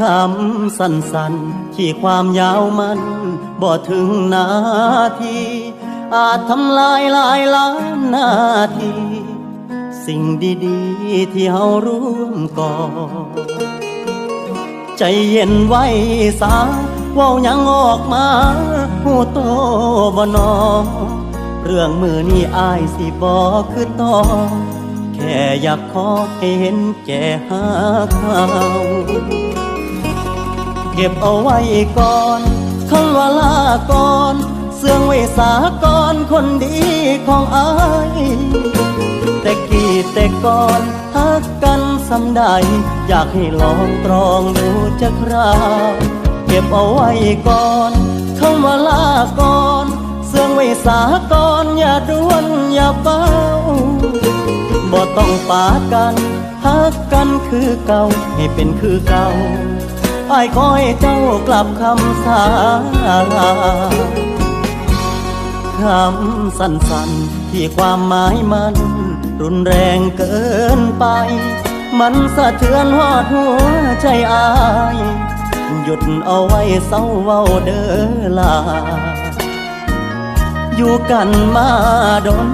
คำสั้นๆ ที่ความยาวมันบ่ถึงนาที อาจทำลายหลายล้านนาที สิ่งดีๆ ที่เฮาร่วมก่อ ใจเย็นไว้สาเว้าหยังออกมาหูโตบ่นอเรื่องมือนี่อายสิบอกคือต่อแค่อยากขอให้เห็นแก่หาเขา เก็บเอาไว้ก่อนคำว่าลาก่อนเสื่องไว้สากอนคนดีของอายแต่กี่แต่ก่อนฮักกันสำใดอยากให้ลองตรองดูจะคราเก็บเอาไว้ก่อนคำว่าลาก่อนเสื่องไว้สากอนอย่าด่วนอย่าเป้าบ่ต้องปากันฮักกันคือเก่าให้เป็นคือเก่า อ้ายคอยเจ้ากลับคำสาลาคำสั้นๆ ที่ความหมายมัน รุนแรงเกินไป มันสะเทือนหอดหัวใจอาย หยุดเอาไว้เศร้าเว้าเด้อลา อยู่กันมาดน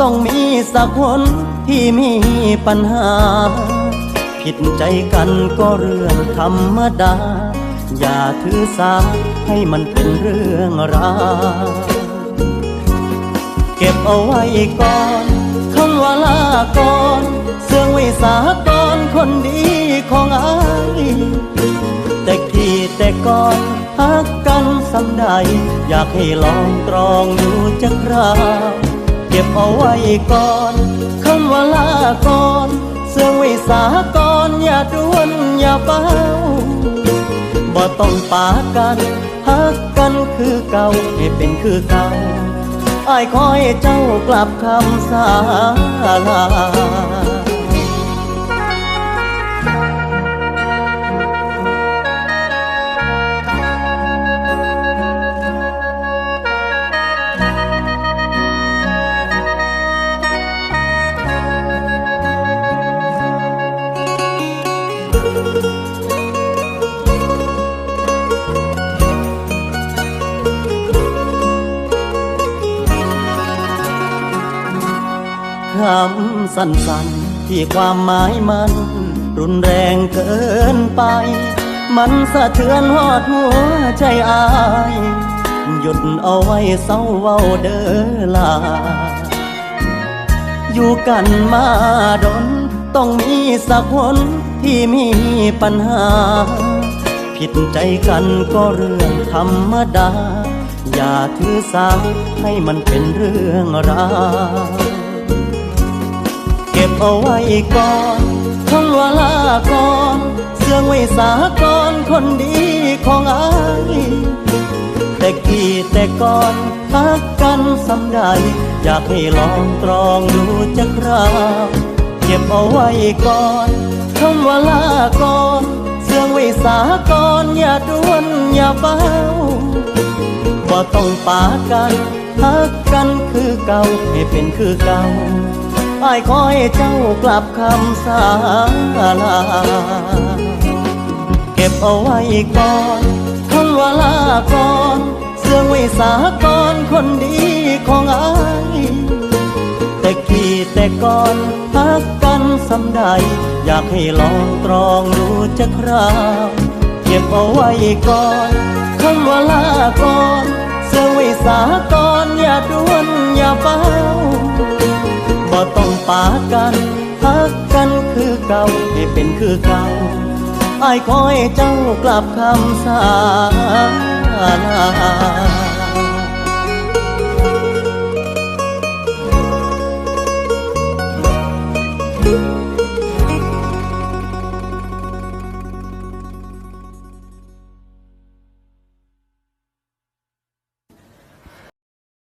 ต้องมีสักคนที่มีปัญหา ผิดใจกันก็เรื่องธรรมดา อย่าถือสาให้มันเป็นเรื่องราวเก็บเอาไว้ก่อนคำว่าลาก่อนเสื่องไว้สาก่อนคนดีของอายแต่ที่แต่ก่อนฮักกันสำใด อยากให้ลองตรองดูจะคราวเก็บเอาไว้ก่อนคำว่าลาก่อน เสื่องวิสาก่อนอย่าด่วนอย่าเฝ้าบ่ต้องปากันฮักกันคือเก่าให้เป็นคือเก่าไอ้คอยเจ้ากลับคำสาลา คำสั้นๆ ที่ความหมายมัน รุนแรงเกินไป มันสะเทือนหอดหัวใจอาย หยุดเอาไว้เศร้าเว้าเด้อลา อยู่กันมาดน ต้องมีสักคนที่มีปัญหา ผิดใจกันก็เรื่องธรรมดา อย่าถือสาให้มันเป็นเรื่องราว ก็บเอาไว้ก่อนคำว่าลาก่อนเสื่องไว้สาก่อนคนดีของอายแต่กี่แต่ก่อนพักกันสำใด อยากให้ลองตรองดูจะคราเก็บเอาไว้ก่อนคำว่าลาก่อนเสื่องไว้สาก่อนอย่าด่วนอย่าเป้าบ่าต้องปากันฮักกันคือเก่าให้เป็นคือเก่า อ้ายคอยเจ้ากลับคำสาลา เก็บเอาไว้ก่อนคำว่าลาก่อนเสื่องไว้สาก่อนคนดีของอายแต่กี่แต่ก่อนฮักกันสำใด อยากให้ลองตรองดูจะคราวเก็บเอาไว้ก่อนคำว่าลาก่อนเสื่องไว้สาก่อนอย่าด่วนอย่าเป้า ปากันฮักกันคือเก่าให้เป็นคือเก่าอ้ายคอยเจ้ากลับคำสา